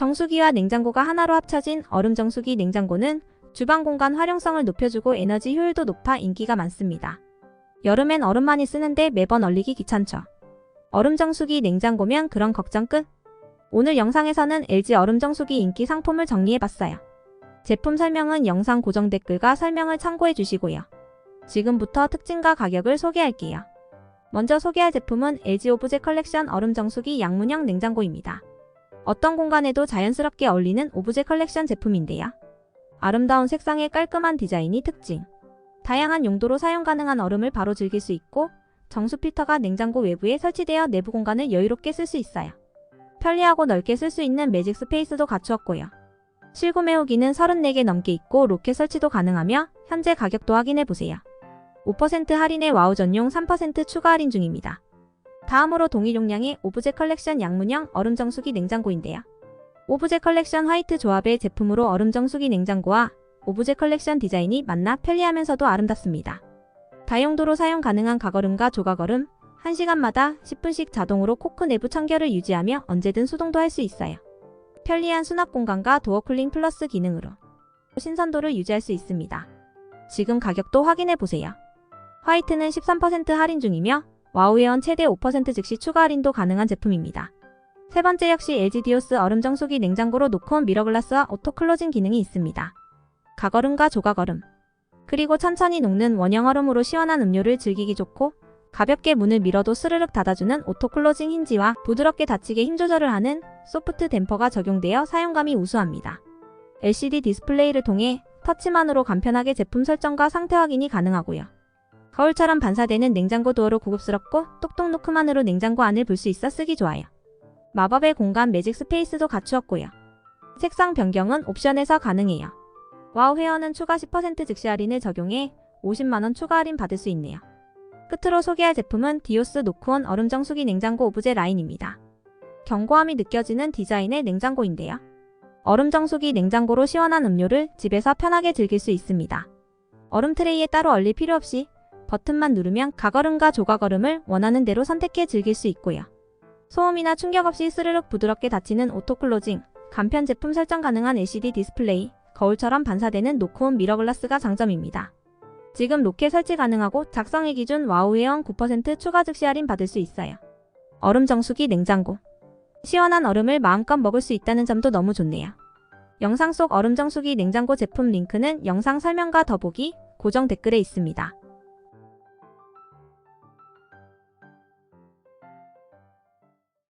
정수기와 냉장고가 하나로 합쳐진 얼음 정수기 냉장고는 주방 공간 활용성을 높여주고 에너지 효율도 높아 인기가 많습니다. 여름엔 얼음 많이 쓰는데 매번 얼리기 귀찮죠. 얼음 정수기 냉장고면 그런 걱정 끝. 오늘 영상에서는 LG 얼음 정수기 인기 상품을 정리해봤어요. 제품 설명은 영상 고정 댓글과 설명을 참고해 주시고요. 지금부터 특징과 가격을 소개할게요. 먼저 소개할 제품은 LG 오브제 컬렉션 얼음 정수기 양문형 냉장고입니다. 어떤 공간에도 자연스럽게 어울리는 오브제 컬렉션 제품인데요. 아름다운 색상의 깔끔한 디자인이 특징. 다양한 용도로 사용 가능한 얼음을 바로 즐길 수 있고 정수 필터가 냉장고 외부에 설치되어 내부 공간을 여유롭게 쓸 수 있어요. 편리하고 넓게 쓸 수 있는 매직 스페이스도 갖추었고요. 실구 매우기는 34개 넘게 있고 로켓 설치도 가능하며 현재 가격도 확인해 보세요. 5% 할인에 와우 전용 3% 추가 할인 중입니다. 다음으로 동일 용량의 오브제 컬렉션 양문형 얼음 정수기 냉장고인데요. 오브제 컬렉션 화이트 조합의 제품으로 얼음 정수기 냉장고와 오브제 컬렉션 디자인이 만나 편리하면서도 아름답습니다. 다용도로 사용 가능한 가거름과 조가거름, 1시간마다 10분씩 자동으로 코크 내부 청결을 유지하며 언제든 수동도 할 수 있어요. 편리한 수납 공간과 도어 쿨링 플러스 기능으로 신선도를 유지할 수 있습니다. 지금 가격도 확인해 보세요. 화이트는 13% 할인 중이며 와우웨어는 최대 5% 즉시 추가 할인도 가능한 제품입니다. 세 번째 역시 LG 디오스 얼음 정수기 냉장고로 놓고 미러글라스와 오토 클로징 기능이 있습니다. 가거름과 조가거름 그리고 천천히 녹는 원형 얼음으로 시원한 음료를 즐기기 좋고 가볍게 문을 밀어도 스르륵 닫아주는 오토 클로징 힌지와 부드럽게 닫히게 힘 조절을 하는 소프트 댐퍼가 적용되어 사용감이 우수합니다. LCD 디스플레이를 통해 터치만으로 간편하게 제품 설정과 상태 확인이 가능하고요. 거울처럼 반사되는 냉장고 도어로 고급스럽고 똑똑 노크만으로 냉장고 안을 볼 수 있어 쓰기 좋아요. 마법의 공간 매직 스페이스도 갖추었고요. 색상 변경은 옵션에서 가능해요. 와우 헤어는 추가 10% 즉시 할인을 적용해 50만원 추가 할인 받을 수 있네요. 끝으로 소개할 제품은 디오스 노크온 얼음 정수기 냉장고 오브제 라인입니다. 견고함이 느껴지는 디자인의 냉장고인데요. 얼음 정수기 냉장고로 시원한 음료를 집에서 편하게 즐길 수 있습니다. 얼음 트레이에 따로 얼릴 필요 없이 버튼만 누르면 가거름과 조가거름을 원하는 대로 선택해 즐길 수 있고요. 소음이나 충격 없이 스르륵 부드럽게 닫히는 오토클로징, 간편 제품 설정 가능한 LCD 디스플레이, 거울처럼 반사되는 노크온 미러글라스가 장점입니다. 지금 로켓 설치 가능하고 작성일 기준 와우웨어 9% 추가 즉시 할인 받을 수 있어요. 얼음 정수기 냉장고. 시원한 얼음을 마음껏 먹을 수 있다는 점도 너무 좋네요. 영상 속 얼음 정수기 냉장고 제품 링크는 영상 설명과 더보기, 고정 댓글에 있습니다.